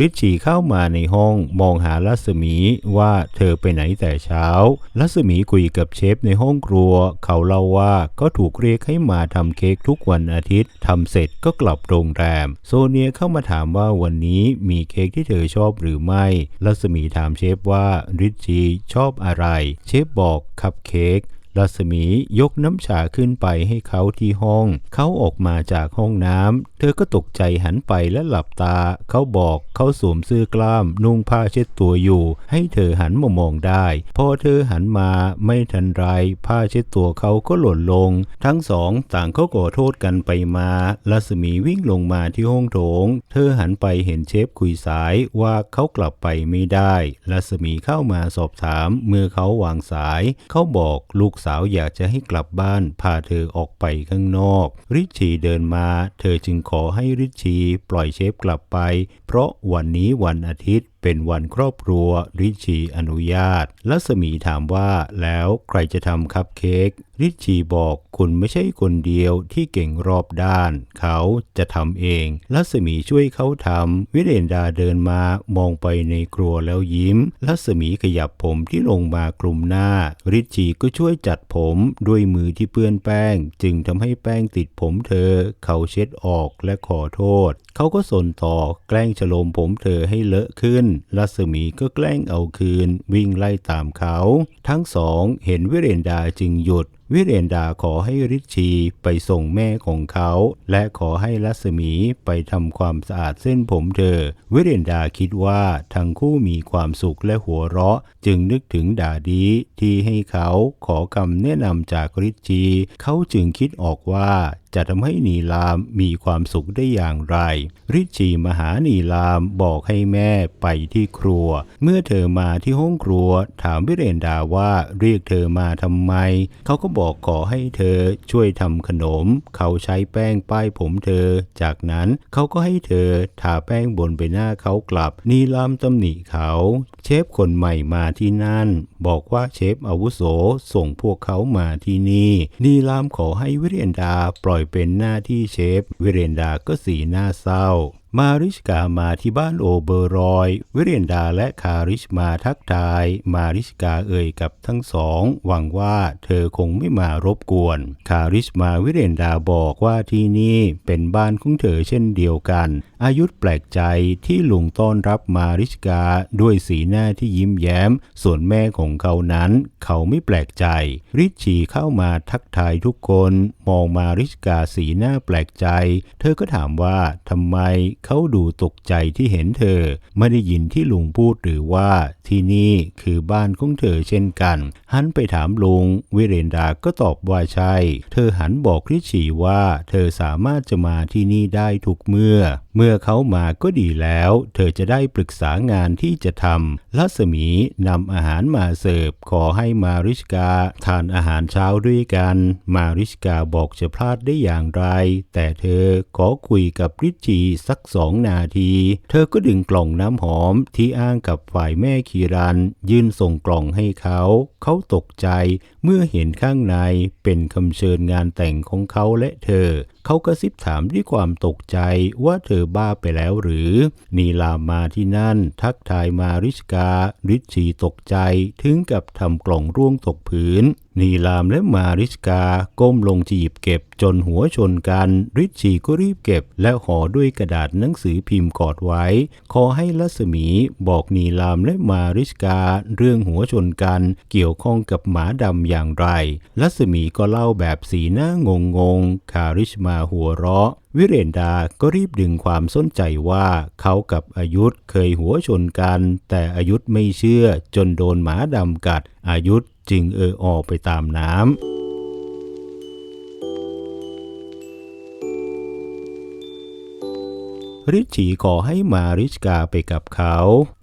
ริชชีเข้ามาในห้องมองหารัศมีว่าเธอไปไหนแต่เช้ารัศมีคุยกับเชฟในห้องครัว เขาเล่าว่าก็ถูกเรียกให้มาทำเค้กทุกวันอาทิตย์ทำเสร็จก็กลับโรงแรม โซเนียเข้ามาถามว่าวันนี้มีเค้กที่เธอชอบหรือไม่รัศมีถามเชฟว่าริชชีชอบอะไร เชฟบอกคัพเค้ก รัศมียกน้ำชาขึ้นไปให้เขาที่ห้อง เขาออกมาจากห้องน้ำ เธอก็ตกใจหันไปและหลับตา เขาบอกเขาสวมเสื้อกล้าม นุ่งผ้าเช็ดตัวอยู่ ให้เธอหันมามองได้ พอเธอหันมาไม่ทันไร ผ้าเช็ดตัวเขาก็หล่นลง ทั้งสองต่างก็ขอโทษกันไปมา รัศมีวิ่งลงมาที่ห้องโถง เธอหันไปเห็นเชฟคุยสายว่าเขากลับไปไม่ได้ รัศมีเข้ามาสอบถามเมื่อเขาวางสาย เขาบอกลูกสาวอยากจะให้กลับบ้านพาเธอออกไปข้างนอก ริชีเดินมา เธอจึงขอให้ริชีปล่อยเชฟกลับไป เพราะวันนี้วันอาทิตย์ เป็นวันครอบครัวริชีอนุญาตรัศมีถามว่าแล้วใครจะทำคัพเค้กริชีบอกคุณไม่ใช่คนเดียวที่เก่งรอบด้าน เขาจะทำเองรัศมีช่วยเขาทำวิเรนดาเดินมามองไปในครัวแล้วยิ้มรัศมีขยับผมที่ลงมากลุ่มหน้า ริชชีก็ช่วยจัดผมด้วยมือที่เปื้อนแป้ง จึงทำให้แป้งติดผมเธอ เขาเช็ดออกและขอโทษ เขาก็สนต่อแกล้งฉลมผมเธอให้เลอะขึ้นรัศมีก็แกล้งเอาคืนวิ่งไล่ตามเขา ทั้งสองเห็นวิเรนดาจึงหยุด วิเรนดาขอให้ริชีไปส่งแม่ของเขา และขอให้รัศมีไปทำความสะอาดเส้นผมเธอ วิเรนดาคิดว่าทั้งคู่มีความสุขและหัวเราะ จึงนึกถึงดาดีที่ให้เขาขอคำแนะนำจากริชีเขาจึงคิดออกว่าจะทำให้นีลามมีความสุขได้อย่างไร ริชีมหานีลามบอกให้แม่ไปที่ครัว เมื่อเธอมาที่ห้องครัว ถามวิเรนดาว่าเรียกเธอมาทำไม เขาก็บอกอกขอให้เธอช่วยทำขนม เขาใช้แป้งป้ายผมเธอ จากนั้นเขาก็ให้เธอทาแป้งบนใบหน้าเขากลับ นีลามตำหนิเขา เชฟคนใหม่มาที่นั่น บอกว่าเชฟอาวุโสส่งพวกเขามาที่นี่ นีลามขอให้วิเรนดาปล่อยเป็นหน้าที่เชฟวิเรนดาก็สีหน้าเศร้า มาริชกามาที่บ้านโอเบอรอย วิเรนดาและคาริชมาทักทาย มาริชกาเอ่ยกับทั้งสอง หวังว่าเธอคงไม่มารบกวน คาริชมาวิเรนดาบอกว่าที่นี่เป็นบ้านของเธอเช่นเดียวกัน อายุธแปลกใจที่ลุงต้อนรับมาริชกาด้วยสีหน้าที่ยิ้มแย้ม ส่วนแม่ของเขานั้น เขาไม่แปลกใจ ริชชีเข้ามาทักทายทุกคน มองมาริชกาสีหน้าแปลกใจ เธอก็ถามว่าทำไมเขาดูตกใจที่เห็นเธอ ไม่ได้ยินที่ลุงพูดหรือว่าที่นี่คือบ้านของเธอเช่นกัน หันไปถามลุงวิเรนดาก็ตอบว่าใช่ เธอหันบอกริชชีว่า เธอสามารถจะมาที่นี่ได้ทุกเมื่อ เมื่อเขามาก็ดีแล้ว เธอจะได้ปรึกษางานที่จะทำรัศมีนำอาหารมาเสิร์ฟขอให้มาริชกาทานอาหารเช้าด้วยกัน มาริชกาบอกจะพลาดได้อย่างไร แต่เธอขอคุยกับริชชีสักสองนาที เธอก็ดึงกล่องน้ำหอมที่อ้างกับฝ่ายแม่คีรัน ยื่นส่งกล่องให้เขา เขาตกใจเมื่อเห็นข้างในเป็นคำเชิญงานแต่งของเขาและเธอ เขากระซิบถามด้วยความตกใจว่าเธอบ้าไปแล้วหรือ นีลามมาที่นั่น ทักทายมาริชการิชีตกใจถึงกับทำกล่องร่วงตกพื้น นีลามและมาริชกาก้มลงจีบเก็บจนหัวชนกันริชชีก็รีบเก็บ และห่อด้วยกระดาษหนังสือพิมพ์กอดไว้ ขอให้รัศมีบอกนีลามและมาริชกา เรื่องหัวชนกันเกี่ยวข้องกับหมาดำอย่างไรรัศมีก็เล่าแบบสีหน้างงงๆคาริชมาหัวเราะวิเรนดาก็รีบดึงความสนใจว่าเขากับอายุธเคยหัวชนกัน แต่อายุธไม่เชื่อจนโดนหมาดำกัด อายุธ จึงเออออกไปตามน้ำริชีขอให้มาริชกาไปกับเขา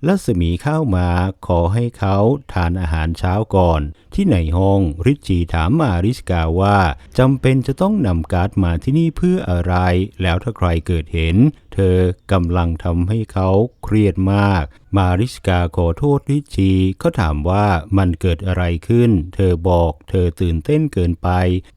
ลัศมีเข้ามาขอให้เขาทานอาหารเช้าก่อน ที่ในห้องริชีถามมาริชกาว่าจำเป็นจะต้องนำการ์ดมาที่นี่เพื่ออะไร แล้วถ้าใครเกิดเห็น เธอกำลังทำให้เขาเครียดมาก มาริสกาขอโทษริชชีเขาถามว่ามันเกิดอะไรขึ้น เธอบอกเธอตื่นเต้นเกินไป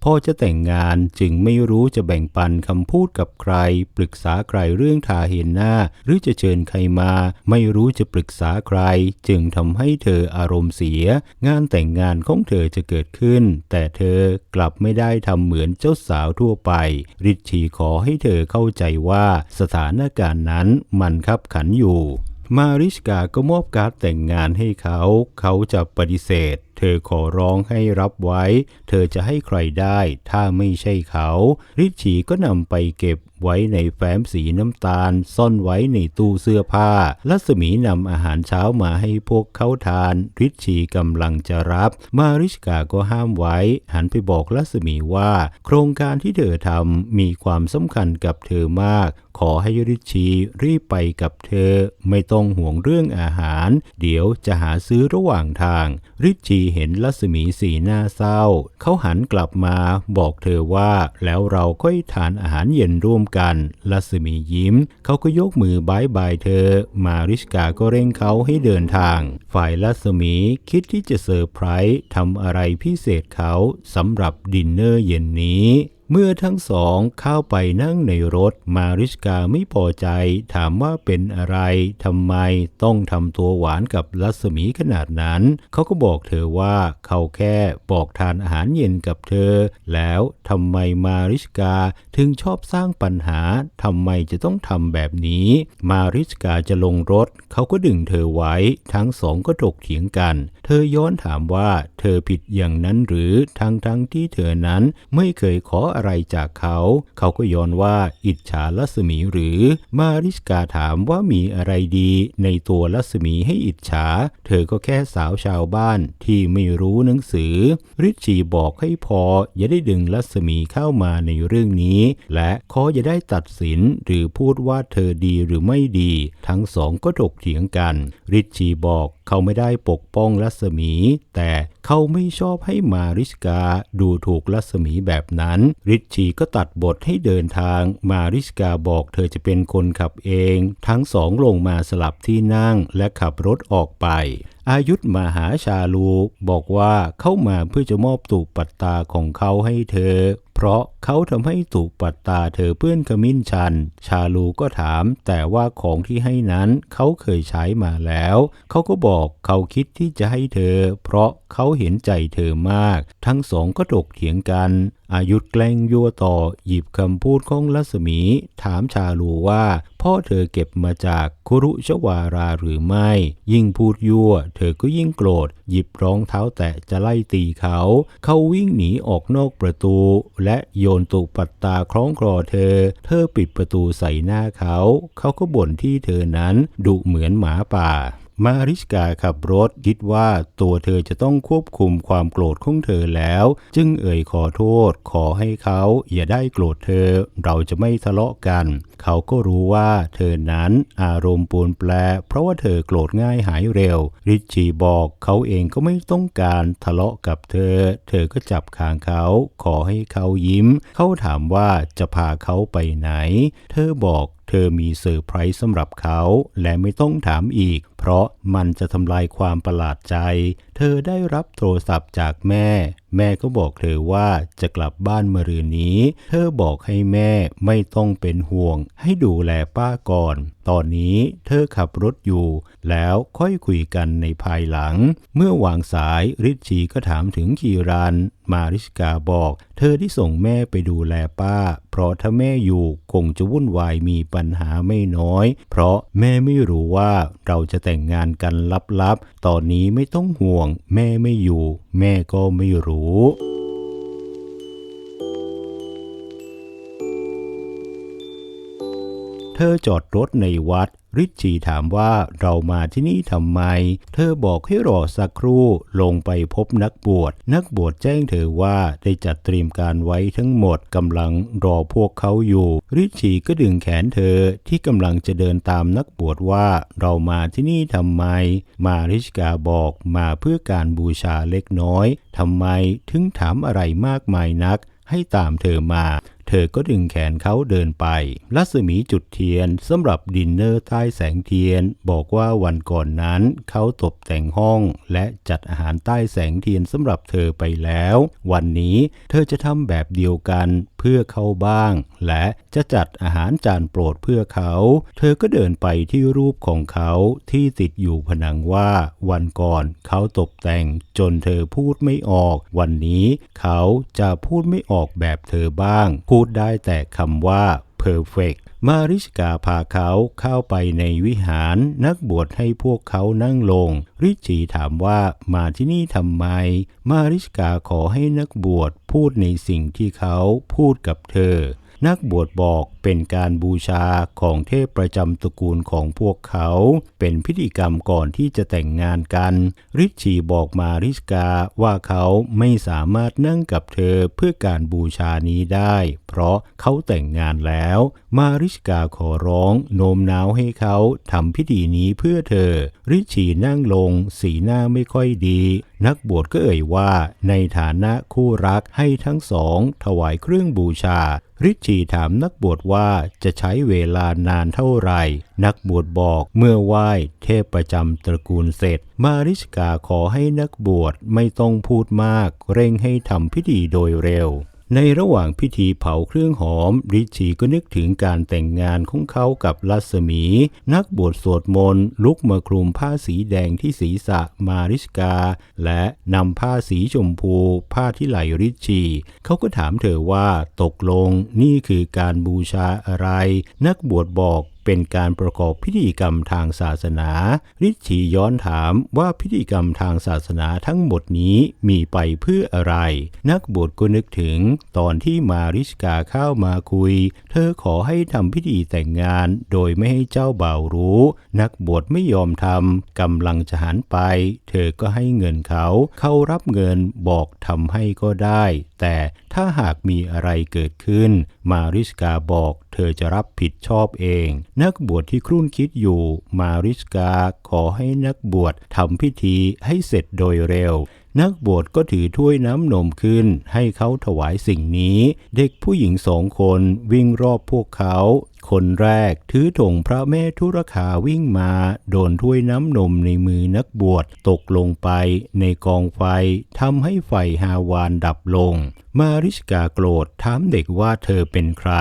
พ่อจะแต่งงานจึงไม่รู้จะแบ่งปันคำพูดกับใคร ปรึกษาใครเรื่องทาเห็นหน้า หรือจะเชิญใครมา ไม่รู้จะปรึกษาใคร จึงทำให้เธออารมณ์เสีย งานแต่งงานของเธอจะเกิดขึ้น แต่เธอกลับไม่ได้ทำเหมือนเจ้าสาวทั่วไป ริชชีขอให้เธอเข้าใจว่าสถานการณ์นั้นมันคับขันอยู่มาริสกาก็มอบการ์ดแต่งงานให้เขา เขาจะปฏิเสธ เธอขอร้องให้รับไว้ เธอจะให้ใครได้ ถ้าไม่ใช่เขา ริชชีก็นำไปเก็บ ไว้ในแฟ้มสีน้ำตาล ซ่อนไว้ในตู้เสื้อผ้า ลัศมีนำอาหารเช้ามาให้พวกเขาทานริชชีกำลังจะรับ มาริสกาก็ห้ามไว้ หันไปบอกลัศมีว่า โครงการที่เธอทำมีความสำคัญกับเธอมากขอให้ริชชีรีบไปกับเธอ ไม่ต้องห่วงเรื่องอาหาร เดี๋ยวจะหาซื้อระหว่างทาง ริชชีเห็นลัศมีสีหน้าเศร้า เขาหันกลับมาบอกเธอว่าแล้วเราก็ทานอาหารเย็นร่วมกันลัสมียิ้ม เขาก็ยกมือบายบายเธอ มาริสกาก็เร่งเขาให้เดินทาง ฝ่ายลัสมีคิดที่จะเซอร์ไพรส์ทำอะไรพิเศษเขาสำหรับดินเนอร์เย็นนี้ เมื่อทั้งสองเข้าไปนั่งในรถมาริสกาไม่พอใจ ถามว่าเป็นอะไรทำไมต้องทำตัวหวานกับรัศมีขนาดนั้น เขาก็บอกเธอว่าเขาแค่บอกทานอาหารเย็นกับเธอ แล้วทำไมมาริสกาถึงชอบสร้างปัญหาทำไมจะต้องทำแบบนี้ มาริสกาจะลงรถ เขาก็ดึงเธอไว้ทั้งสองก็ถกเถียงกัน เธอย้อนถามว่าเธอผิดอย่างนั้นหรือทั้งทั้งที่เธอนั้นไม่เคยขออะไรจากเขา เขาก็ย้อนว่าอิจฉาลัศมีหรือ มาริสกาถามว่ามีอะไรดี ในตัวลัศมีให้อิจฉา เธอก็แค่สาวชาวบ้านที่ไม่รู้หนังสือ ริชีบอกให้พออย่าได้ดึงลัศมีเข้ามาในเรื่องนี้ และขออย่าได้ตัดสินหรือพูดว่าเธอดีหรือไม่ดี ทั้งสองก็ถกเถียงกัน ริชีบอกเขาไม่ได้ปกป้องรัศมี แต่เขาไม่ชอบให้มาริสกาดูถูกรัศมีแบบนั้น ริชชีก็ตัดบทให้เดินทาง มาริสกาบอกเธอจะเป็นคนขับเอง ทั้งสองลงมาสลับที่นั่งและขับรถออกไป อายุธมาหาชาลูบอกว่าเข้ามาเพื่อจะมอบตูปปัตตาของเขาให้เธอ เพราะเขาทำให้ตูปปัตตาเธอเพื่อนขมิ้นชัน ชาลูก็ถาม แต่ว่าของที่ให้นั้นเขาเคยใช้มาแล้ว เขาก็บอกเขาคิดที่จะให้เธอ เพราะเขาเห็นใจเธอมาก ทั้งสองก็ถกเถียงกันอายุธแกล้งยั่วต่อหยิบคำพูดของลัศมี ถามชาลูว่า พ่อเธอเก็บมาจากคุรุชวาราหรือไม่ ยิ่งพูดยั่ว เธอก็ยิ่งโกรธ หยิบรองเท้าแตะจะไล่ตีเขา เขาวิ่งหนีออกนอกประตูและโยนตุปัตตาคล้องคลอเธอ เธอปิดประตูใส่หน้าเขา เขาก็บ่นที่เธอนั้นดุเหมือนหมาป่า มาริสกาขับรถคิดว่าตัวเธอจะต้องควบคุมความโกรธของเธอแล้ว จึงเอ่ยขอโทษ ขอให้เขาอย่าได้โกรธเธอ เราจะไม่ทะเลาะกัน เขาก็รู้ว่าเธอนั้นอารมณ์ปูนแปรเพราะว่าเธอโกรธง่ายหายเร็ว ริชชีบอกเขาเองก็ไม่ต้องการทะเลาะกับเธอ เธอก็จับคางเขา ขอให้เขายิ้ม เขาถามว่าจะพาเขาไปไหน เธอบอกเธอมีเซอร์ไพรส์สำหรับเขาและไม่ต้องถามอีก เพราะมันจะทำลายความประหลาดใจ เธอได้รับโทรศัพท์จากแม่ แม่ก็บอกเธอว่าจะกลับบ้านมะรืนนี้ เธอบอกให้แม่ไม่ต้องเป็นห่วง ให้ดูแลป้าก่อน ตอนนี้เธอขับรถอยู่ แล้วค่อยคุยกันในภายหลัง เมื่อวางสายริชชีก็ถามถึงคีรันมาริสกาบอก เธอที่ส่งแม่ไปดูแลป้า เพราะถ้าแม่อยู่คงจะวุ่นวายมีปัญหาไม่น้อย เพราะแม่ไม่รู้ว่าเราจะแต่งงานกันลับๆ ตอนนี้ไม่ต้องห่วง แม่ไม่อยู่ แม่ก็ไม่รู้ เธอจอดรถในวัดริชีถามว่าเรามาที่นี่ทำไม เธอบอกให้รอสักครู่ลงไปพบนักบวช นักบวชแจ้งเธอว่าได้จัดเตรียมการไว้ทั้งหมดกำลังรอพวกเขาอยู่ ริชีก็ดึงแขนเธอที่กำลังจะเดินตามนักบวชว่าเรามาที่นี่ทำไม มาริชกาบอกมาเพื่อการบูชาเล็กน้อยทำไมถึงถามอะไรมากมายนักให้ตามเธอมา เธอก็ดึงแขนเขาเดินไปรัศมีจุดเทียนสำหรับดินเนอร์ใต้แสงเทียน บอกว่าวันก่อนนั้นเขาตกแต่งห้อง และจัดอาหารใต้แสงเทียนสำหรับเธอไปแล้ว วันนี้เธอจะทำแบบเดียวกันเพื่อเขาบ้าง และจะจัดอาหารจานโปรดเพื่อเขา เธอก็เดินไปที่รูปของเขาที่ติดอยู่ผนังว่า วันก่อนเขาตกแต่งจนเธอพูดไม่ออก วันนี้เขาจะพูดไม่ออกแบบเธอบ้างพูดได้แต่คำว่า perfect มาริชกาพาเขาเข้าไปในวิหารนักบวชให้พวกเขานั่งลง ริชีถามว่ามาที่นี่ทำไม มาริชกาขอให้นักบวชพูดในสิ่งที่เขาพูดกับเธอ นักบวชบอกเป็นการบูชาของเทพประจำตระกูลของพวกเขา เป็นพิธีกรรมก่อนที่จะแต่งงานกันริชีบอกมาริชกาว่าเขาไม่สามารถนั่งกับเธอเพื่อการบูชานี้ได้ เพราะเขาแต่งงานแล้ว มาริชกาขอร้องโน้มน้าวให้เขาทำพิธีนี้เพื่อเธอ ริชีนั่งลงสีหน้าไม่ค่อยดี นักบวชก็เอ่ยว่าในฐานะคู่รักให้ทั้งสอง ถวายเครื่องบูชา ริชีถามนักบวชว่าจะใช้เวลานานเท่าไหร่ นักบวชบอกเมื่อไหว้เทพประจำตระกูลเสร็จ มาริชกาขอให้นักบวชไม่ต้องพูดมาก เร่งให้ทำพิธีโดยเร็ว ในระหว่างพิธีเผาเครื่องหอม ริชชีก็นึกถึงการแต่งงานของเขากับลัสมี นักบวชสวดมนต์ลุกมาคลุมผ้าสีแดงที่ศีรษะมาริชกา และนำผ้าสีชมพู ผ้าที่ไหลริชชีเขาก็ถามเธอว่าตกลงนี่คือการบูชาอะไร นักบวชบอก เป็นการประกอบพิธีกรรมทางศาสนาริชชีย้อนถามว่าพิธีกรรมทางศาสนาทั้งหมดนี้มีไปเพื่ออะไร นักบวชก็นึกถึงตอนที่มาริชกาเข้ามาคุย เธอขอให้ทำพิธีแต่งงานโดยไม่ให้เจ้าบ่าวรู้ นักบวชไม่ยอมทำกำลังจะหันไป เธอก็ให้เงินเขา เขารับเงินบอกทำให้ก็ได้ แต่ถ้าหากมีอะไรเกิดขึ้น มาริสกาบอก เธอจะรับผิดชอบเอง นักบวชที่ครุ่นคิดอยู่ มาริสกาขอให้นักบวชทำพิธีให้เสร็จโดยเร็วนักบวชก็ถือถ้วยน้ำนมขึ้น ให้เขาถวายสิ่งนี้ เด็กผู้หญิงสองคนวิ่งรอบพวกเขา คนแรก ถือถงพระแม่ทุรคาวิ่งมา โดนถ้วยน้ำนมในมือนักบวชตกลงไปในกองไฟทำให้ไฟฮาวานดับลง มาริชกาโกรธถามเด็กว่าเธอเป็นใคร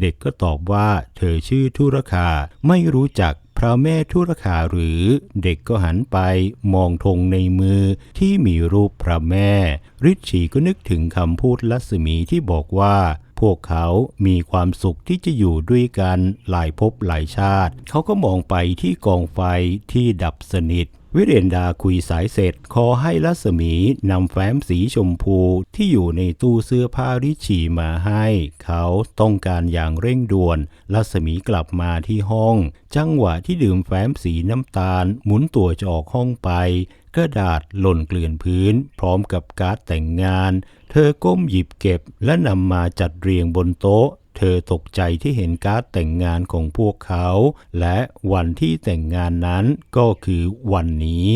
เด็กก็ตอบว่าเธอชื่อทุรคาไม่รู้จักพระแม่ทุรคาหรือเด็กก็หันไปมองธงในมือที่มีรูปพระแม่ริชีก็นึกถึงคำพูดลัศมีที่บอกว่า พวกเขามีความสุขที่จะอยู่ด้วยกันหลายภพหลายชาติ เขาก็มองไปที่กองไฟที่ดับสนิท วิเรนดาคุยสายเสร็จ ขอให้รัศมีนำแฟ้มสีชมพูที่อยู่ในตู้เสื้อผ้าริชีมาให้ เขาต้องการอย่างเร่งด่วน รัศมีกลับมาที่ห้อง จังหวะที่ดื่มแฟ้มสีน้ำตาล หมุนตัวจะออกห้องไปกระดาษหล่นเกลื่อนพื้น พร้อมกับการ์ดแต่งงาน เธอก้มหยิบเก็บและนำมาจัดเรียงบนโต๊ะ เธอตกใจที่เห็นการ์ดแต่งงานของพวกเขา และวันที่แต่งงานนั้นก็คือวันนี้